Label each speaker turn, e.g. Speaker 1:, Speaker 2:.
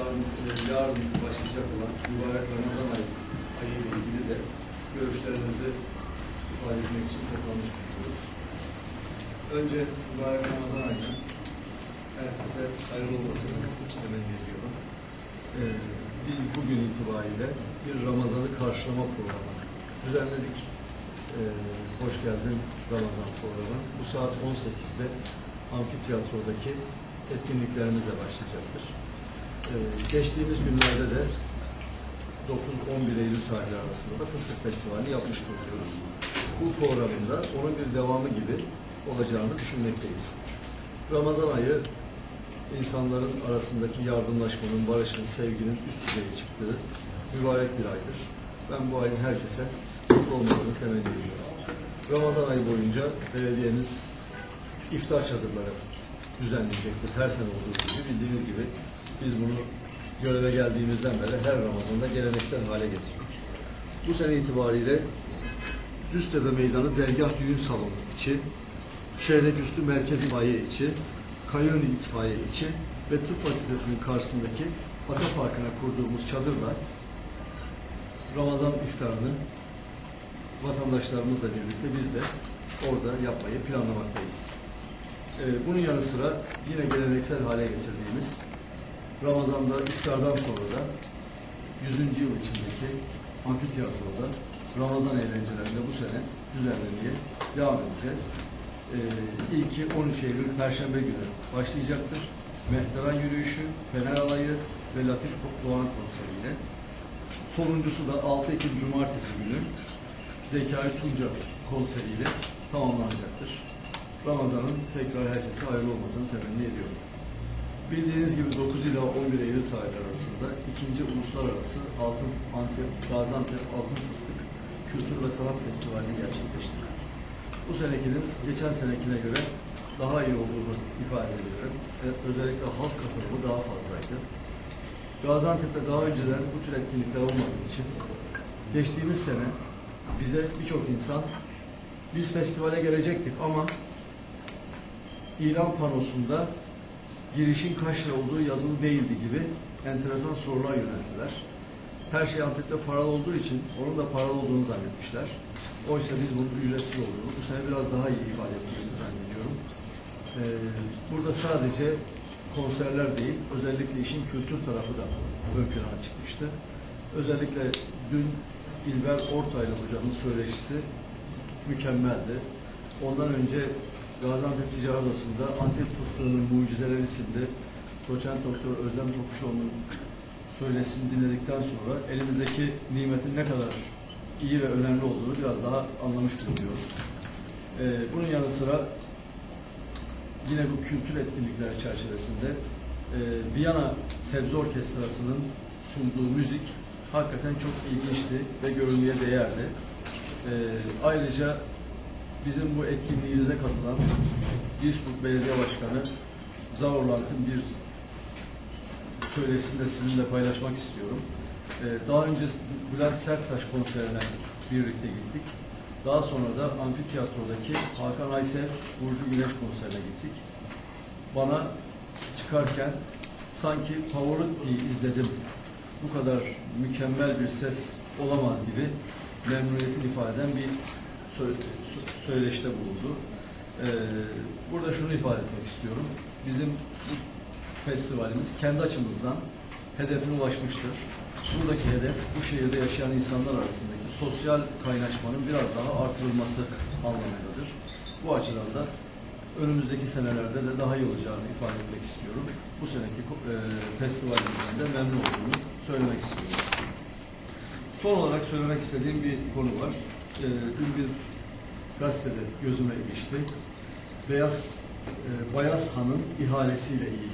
Speaker 1: yarın, yarın başlayacak olan mübarek Ramazan ayı, ayı ile ilgili de görüşlerinizi ifade etmek için toplamış bulunuyoruz. Önce mübarek Ramazan ayının herkese hayırlı olmasını temenni ediyorum. Ee, biz bugün itibariyle bir Ramazan'ı karşılama programı düzenledik. Ee, hoş geldin Ramazan programı. Bu saat 18'de amfiteyatrodaki etkinliklerimizle başlayacaktır. Ee, geçtiğimiz günlerde de 9-11 Eylül tarihleri arasında da Fıstık Festivali yapmış bulunuyoruz. Bu programında onun bir devamı gibi olacağını düşünmekteyiz. Ramazan ayı insanların arasındaki yardımlaşmanın, barışın, sevginin üst düzeye çıktığı mübarek bir aydır. Ben bu ayın herkese mutlu olmasını temenni ediyorum. Ramazan ayı boyunca belediyemiz iftar çadırları düzenleyecektir. Her sene olduğu gibi bildiğiniz gibi biz bunu göreve geldiğimizden beri her Ramazan'da geleneksel hale getirdik. Bu sene itibariyle Düztepe Meydanı Dergah Düğün Salonu içi, Şehreküstü Merkezi Bayi içi, Kayoni İtfaiye içi ve Tıp Fakültesi'nin karşısındaki Ata Parkı'na kurduğumuz çadırla Ramazan iftarını vatandaşlarımızla birlikte biz de orada yapmayı planlamaktayız. Ee, bunun yanı sıra yine geleneksel hale getirdiğimiz Ramazan'da iftardan sonra da 100. yıl içindeki amfiteyatroda Ramazan eğlencelerinde bu sene düzenlemeye devam edeceğiz. Ee, ilki 13 Eylül Perşembe günü başlayacaktır. Mehteran yürüyüşü, Fener Alayı ve Latif Doğan konseriyle. Sonuncusu da 6 Ekim Cumartesi günü Zekai Tunca konseriyle tamamlanacaktır. Ramazan'ın tekrar herkese hayırlı olmasını temenni ediyorum. Bildiğiniz gibi 9 ila 11 Eylül tarihleri arasında ikinci uluslararası Altın Antep, Gaziantep Altın Fıstık Kültür ve Sanat Festivali'ni gerçekleştirdik. Bu senekinin geçen senekine göre daha iyi olduğunu ifade ediyorum. Özellikle halk katılımı daha fazlaydı. Gaziantep'te daha önceden bu tür etkinlikler olmadığı için geçtiğimiz sene bize birçok insan biz festivale gelecektik ama ilan panosunda girişin kaç lira olduğu yazılı değildi gibi enteresan sorular yönelttiler. Her şey Antep'te paralı olduğu için onun da paralı olduğunu zannetmişler. Oysa biz bunun ücretsiz olduğunu bu sene biraz daha iyi ifade ettiğimizi zannediyorum. Ee, burada sadece konserler değil, özellikle işin kültür tarafı da ön plana çıkmıştı. Özellikle dün İlber Ortaylı hocamın söyleşisi mükemmeldi. Ondan önce Gaziantep Ticaret Odası'nda Antep Fıstığı'nın Mucizeleri isimli doçent doktor Özlem Tokuşoğlu'nun söyleşisini dinledikten sonra elimizdeki nimetin ne kadar iyi ve önemli olduğunu biraz daha anlamış bulunuyoruz. Ee, bunun yanı sıra yine bu kültür etkinlikleri çerçevesinde e, Viyana Sebze Orkestrası'nın sunduğu müzik hakikaten çok ilginçti ve görülmeye değerdi. Ee, ayrıca bizim bu etkinliğimize katılan Duisburg Belediye Başkanı Zaurlant'ın bir söyleşisini de sizinle paylaşmak istiyorum. Ee, daha önce Bülent Serttaş konserine birlikte gittik. Daha sonra da amfiteyatrodaki Hakan Aysel Burcu Güneş konserine gittik. Bana çıkarken sanki Pavarotti'yi izledim. Bu kadar mükemmel bir ses olamaz gibi memnuniyetini ifade eden bir söyleşte bulundu. Ee, burada şunu ifade etmek istiyorum. Bizim festivalimiz kendi açımızdan hedefine ulaşmıştır. Buradaki hedef bu şehirde yaşayan insanlar arasındaki sosyal kaynaşmanın biraz daha artırılması anlamındadır. Bu açıdan da önümüzdeki senelerde de daha iyi olacağını ifade etmek istiyorum. Bu seneki e, festivalimizden de memnun olduğumu söylemek istiyorum. Son olarak söylemek istediğim bir konu var. E, dün bir gazetede gözüme ilişti. Beyaz e, Bayaz Han'ın ihalesiyle ilgili